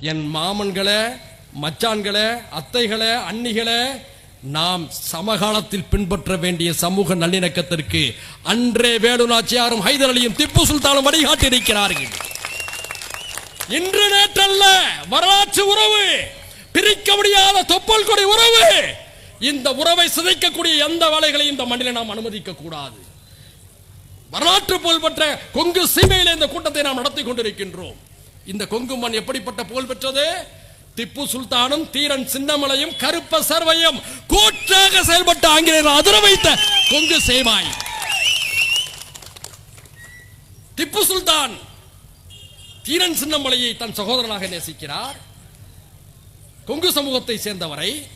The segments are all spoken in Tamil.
என் மாமன்களே மச்சான்களே அத்தைகளே அன்னிகளே நாம் சமகாலத்தில் பின்பற்ற வேண்டிய சமூக நல்லிணக்கத்திற்கு அன்றே வேலுநாச்சியாரும் ஹைதர் அலியும் திப்பு சுல்தானும் வழிகாட்டி இருக்கிறார்கள் இன்று நேற்றல்ல வரலாற்று உறவு பிரிக்க முடியாத தொப்பல் கொடி உறவு இந்த உறவை சிதைக்கக்கூடிய எந்த வேலைகளையும் இந்த மண்ணில் நாம் அனுமதிக்க கூடாது வரலாற்று புகழ்பெற்ற கொங்கு சீமையில் இந்த கூட்டத்தை நாம் நடத்தி கொண்டிருக்கின்றோம். இந்த கொங்கு மண் எப்படிப்பட்ட புகழ் பெற்றது? திப்பு சுல்தானும் தீரன் சின்னமலையும் கருப்ப சர்வையும் கூட்டாக செயல்பட்ட ஆங்கிலேயர் அதிர வைத்த கொங்கு சேவாய். திப்பு சுல்தான் தீரன் சின்னமலையை தன் சகோதரனாக நேசிக்கிறார். கொங்கு சமூகத்தை சேர்ந்தவரை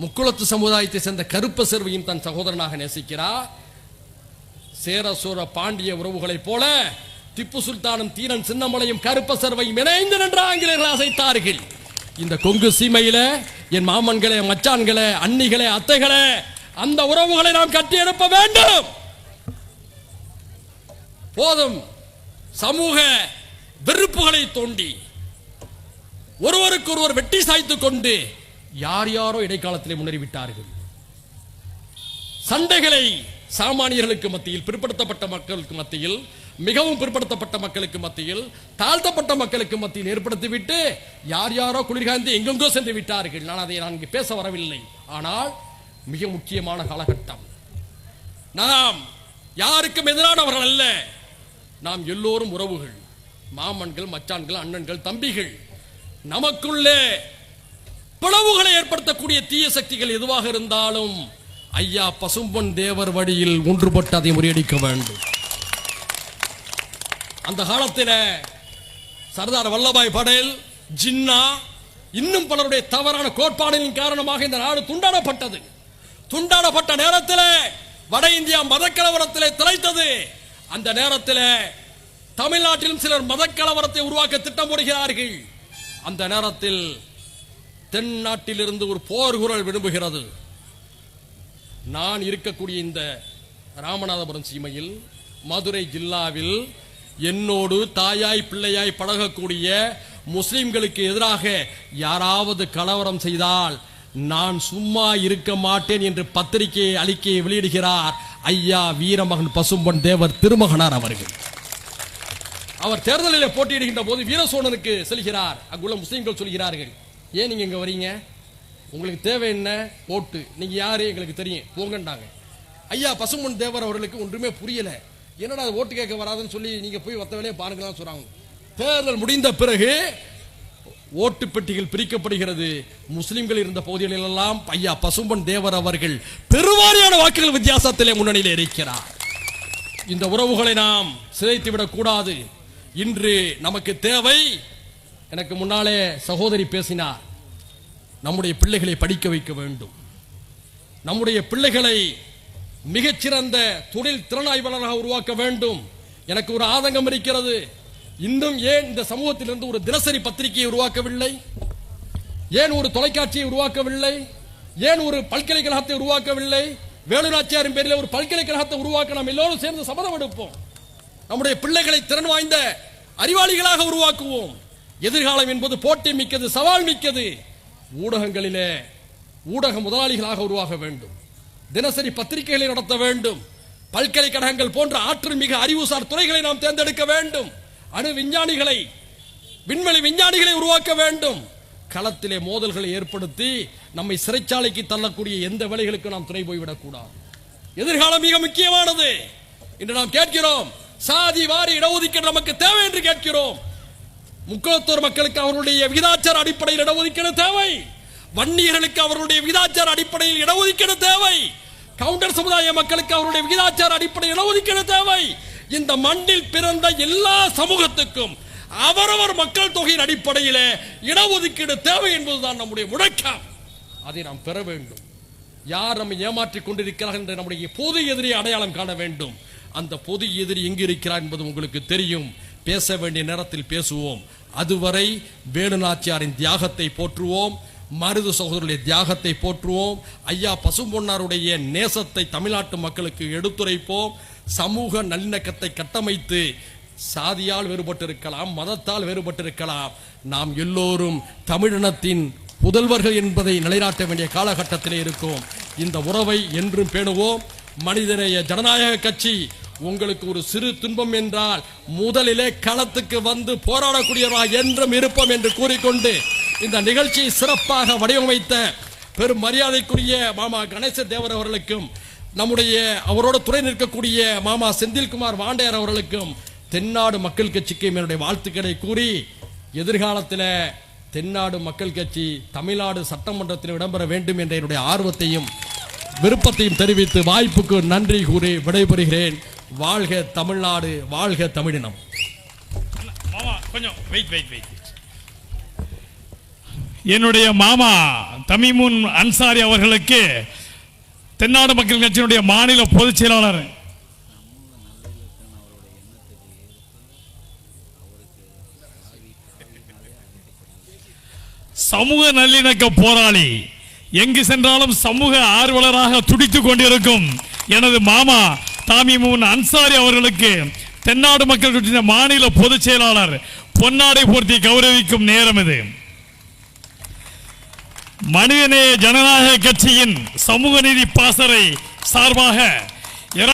முக்குளத்து சமுதாயத்தை சேர்ந்த கருப்ப செருவையும் தன் சகோதரனாக நேசிக்கிறார். சேர சூர பாண்டிய உறவுகளைப் போல திப்பு சுல்தானும் தீரன் சின்னமலையும் கருப்ப சர்வையும் இணைந்து நின்ற ஆங்கிலேயர்கள் அசைத்தார்கள். இந்த கொங்கு சீமையில என் மாமன்களே மச்சான்களே அன்னிகளே அத்தைகளே அந்த உறவுகளை நாம் கட்டி எழுப்ப வேண்டும். போதும். சமூக வெறுப்புகளை தோண்டி ஒருவருக்கு ஒருவர் வெட்டி சாய்த்துக் கொண்டு யார் யாரோ இடைக்காலத்திலே முன்னேறிவிட்டார்கள். சண்டைகளை சாமானியர்களுக்கு மத்தியில் பிற்படுத்தப்பட்ட மக்களுக்கு மத்தியில் மிகவும் பிற்படுத்தப்பட்ட மக்களுக்கு மத்தியில் தாழ்த்தப்பட்ட மக்களுக்கு மத்தியில் ஏற்படுத்திவிட்டு யார் யாரோ குளிர்காந்து எங்கெங்கோ சென்று விட்டார்கள். நான் அதை நான் பேச வரவில்லை. ஆனால் மிக முக்கியமான காலகட்டம். நாம் யாருக்கும் எதிரானவர்கள் அல்ல. நாம் எல்லோரும் உறவுகள். மாமன்கள் மச்சான்கள் அண்ணன்கள் தம்பிகள். நமக்குள்ளே பிளவுகளை ஏற்படுத்தக்கூடிய தீய சக்திகள் எதுவாக இருந்தாலும் ஐயா பசும்பொன் தேவர் வழியில் ஒன்றுபட்டு அதை முறியடிக்க வேண்டும். அந்த காலத்தில் சர்தார் வல்லபாய் படேல் ஜின்னா இன்னும் பலருடைய தவறான கோட்பாடுகளின் காரணமாக இந்த நாடு துண்டாடப்பட்டது. துண்டாடப்பட்ட நேரத்தில் வட இந்தியா மதக்கலவரத்திலே திளைத்தது. அந்த நேரத்தில் தமிழ்நாட்டிலும் சிலர் மதக்கலவரத்தை உருவாக்க திட்டம் போடுகிறார்கள். அந்த நேரத்தில் தென்னாட்டிலிருந்து ஒரு போர் குரல் விரும்புகிறது. நான் இருக்கக்கூடிய இந்த ராமநாதபுரம் சீமையில் மதுரை ஜில்லாவில் என்னோடு தாயாய் பிள்ளையாய் பழகக்கூடிய முஸ்லிம்களுக்கு எதிராக யாராவது கலவரம் செய்தால் நான் சும்மா இருக்க மாட்டேன் என்று பத்திரிகையை அளிக்கையை வெளியிடுகிறார் ஐயா வீரமகன் பசும்பொன் தேவர் திருமகனார் அவர்கள். அவர் தேர்தலில் போட்டியிடுகின்ற போது வீரசோழனுக்கு செல்கிறார். அங்குள்ள முஸ்லீம்கள் சொல்கிறார்கள் ஏன் நீங்க இங்க வரீங்க? உங்களுக்கு தேவை என்ன? ஓட்டு நீங்க யாரு? எங்களுக்கு தெரியும். போங்கண்டாங்க ஐயா பசுமன் தேவர் அவர்களுக்கு ஒன்றுமே புரியல. என்னடா அது ஓட்டு கேட்க வராதுன்னு சொல்லி நீங்க போய் ஒத்த வேலையை பாருங்களான்னு சொல்றாங்க. தேர்தல் முடிந்த பிறகு ஓட்டு பெட்டிகள் பிரிக்கப்படுகிறது. முஸ்லிம்கள் இருந்த பகுதிகளில் எல்லாம் ஐயா பசும்பன் தேவர் அவர்கள் பெருவாரியான வாக்குகள் வித்தியாசத்திலே முன்னணியில் இருக்கிறார். இந்த உறவுகளை நாம் சிதைத்து விடக்கூடாது. இன்று நமக்கு தேவை எனக்கு முன்னாலே சகோதரி பேசினார். நம்முடைய பிள்ளைகளை படிக்க வைக்க வேண்டும். நம்முடைய பிள்ளைகளை மிகச்சிறந்த தொழில் திறனாய்வாளராக உருவாக்க வேண்டும். எனக்கு ஒரு ஆதங்கம் இருக்கிறது. இன்னும் ஏன் இந்த சமூகத்திலிருந்து ஒரு தினசரி பத்திரிகையை உருவாக்கவில்லை? ஏன் ஒரு தொலைக்காட்சியை உருவாக்கவில்லை? ஏன் ஒரு பல்கலைக்கழகத்தை உருவாக்கவில்லை? வேலுநாச்சியாரின் பேரில் ஒரு பல்கலைக்கழகத்தை உருவாக்க நாம் எல்லோரும் சேர்ந்து சபதம் எடுப்போம். நம்முடைய பிள்ளைகளை திறன் வாய்ந்த அறிவாளிகளாக உருவாக்குவோம். எதிர்காலம் என்பது போட்டி மிக்கது சவால் மிக்கது. ஊடகங்களிலே ஊடக முதலாளிகளாக உருவாக வேண்டும். தினசரி பத்திரிகைகளை நடத்த வேண்டும். பல்கலைக்கழகங்கள் போன்ற ஆற்றல் மிக அறிவுசார் துறைகளை நாம் தேர்ந்தெடுக்க வேண்டும். அணு விஞ்ஞானிகளை விண்வெளி விஞ்ஞானிகளை உருவாக்க வேண்டும். களத்திலே மோதல்களை ஏற்படுத்தி நம்மை சிறைச்சாலைக்கு தள்ளக்கூடிய எந்த வேலைகளுக்கு நாம் துணை போய்விடக்கூடாது. எதிர்காலம் மிக முக்கியமானது. இன்று நாம் கேட்கிறோம் சாதி வாரி இடஒதுக்கீடு நமக்கு தேவை என்று கேட்கிறோம். முக்கோத்தூர் மக்களுக்கு அவருடைய விகிதாச்சார அடிப்படையில் இடஒதுக்கீடு தேவை. வன்னியர்களுக்கு அவருடைய விகிதாச்சார அடிப்படையில் இடஒதுக்கீடு தேவை. கவுண்டர் சமுதாய மக்களுக்கு அவருடைய விகிதாச்சார அடிப்படையில் இடஒதுக்கீடு தேவை. இந்த மண்ணில் பிறந்த எல்லா சமூகத்துக்கும் அவரவர் மக்கள் தொகையின் அடிப்படையில் இடஒதுக்கீடு தேவை என்பதுதான் நம்முடைய முழக்கம் அதை நாம் பெற வேண்டும். யார் நம்மை ஏமாற்றிக் கொண்டிருக்கிறார்கள் என்று நம்முடைய பொது எதிரியை அடையாளம் காண வேண்டும். அந்த பொது எதிரி எங்கு இருக்கிறார் என்பது உங்களுக்கு தெரியும். பேச வேண்டிய நேரத்தில் பேசுவோம். அதுவரை வேலுநாச்சியாரின் தியாகத்தை போற்றுவோம். மருது சகோதரருடைய தியாகத்தை போற்றுவோம். ஐயா பசும்பொன்னாருடைய நேசத்தை தமிழ்நாட்டு மக்களுக்கு எடுத்துரைப்போம். சமூக நல்லிணக்கத்தை கட்டமைத்து சாதியால் வேறுபட்டிருக்கலாம் மதத்தால் வேறுபட்டிருக்கலாம். நாம் எல்லோரும் தமிழினத்தின் புதல்வர்கள் என்பதை நிலைநாட்ட வேண்டிய காலகட்டத்திலே இருக்கும். இந்த உறவை என்றும் பேணுவோம். மனிதநேய ஜனநாயக கட்சி உங்களுக்கு ஒரு சிறு துன்பம் என்றால் முதலிலே களத்துக்கு வந்து போராடக்கூடியவராக என்றும் இருப்போம் என்று கூறிக்கொண்டு இந்த நிகழ்ச்சியை சிறப்பாக வடிவமைத்த பெரும் மரியாதைக்குரிய மாமா கணேச தேவர் அவர்களுக்கும் நம்முடைய அவரோட துணை நிற்கக்கூடிய மாமா செந்தில்குமார் வாண்டையர் அவர்களுக்கும் தென்னாடு மக்கள் கட்சிக்கு என்னுடைய வாழ்த்துக்களை கூறி எதிர்காலத்தில் தென்னாடு மக்கள் கட்சி தமிழ்நாடு சட்டமன்றத்தில் இடம்பெற வேண்டும் என்ற என்னுடைய ஆர்வத்தையும் விருப்பத்தையும் தெரிவித்து வாய்ப்புக்கு நன்றி கூறி விடைபெறுகிறேன். வாழ்க தமிழ்நாடு வாழ்க தமிழினம். மாமா கொஞ்சம் வெயிட் வெயிட் வெயிட் என்னுடைய மாமா தமிமுன் அன்சாரி அவர்களுக்கு தென்னாடு மக்கள் கட்சியினுடைய மாநில பொதுச் செயலாளர். சமூக நல்லிணக்க போராளி எங்கு சென்றாலும் சமூக ஆர்வலராக துடித்துக் கொண்டிருக்கும் எனது மாமா தாமிமுன் அன்சாரி அவர்களுக்கு தென்னாடு மக்கள் கட்சியின் மாநில பொதுச் செயலாளர் பொன்னாடை போர்த்தி கௌரவிக்கும் நேரம் இது. மனிதநேய ஜனநாயக கட்சியின் சமூக நீதி பாசறை சார்பாக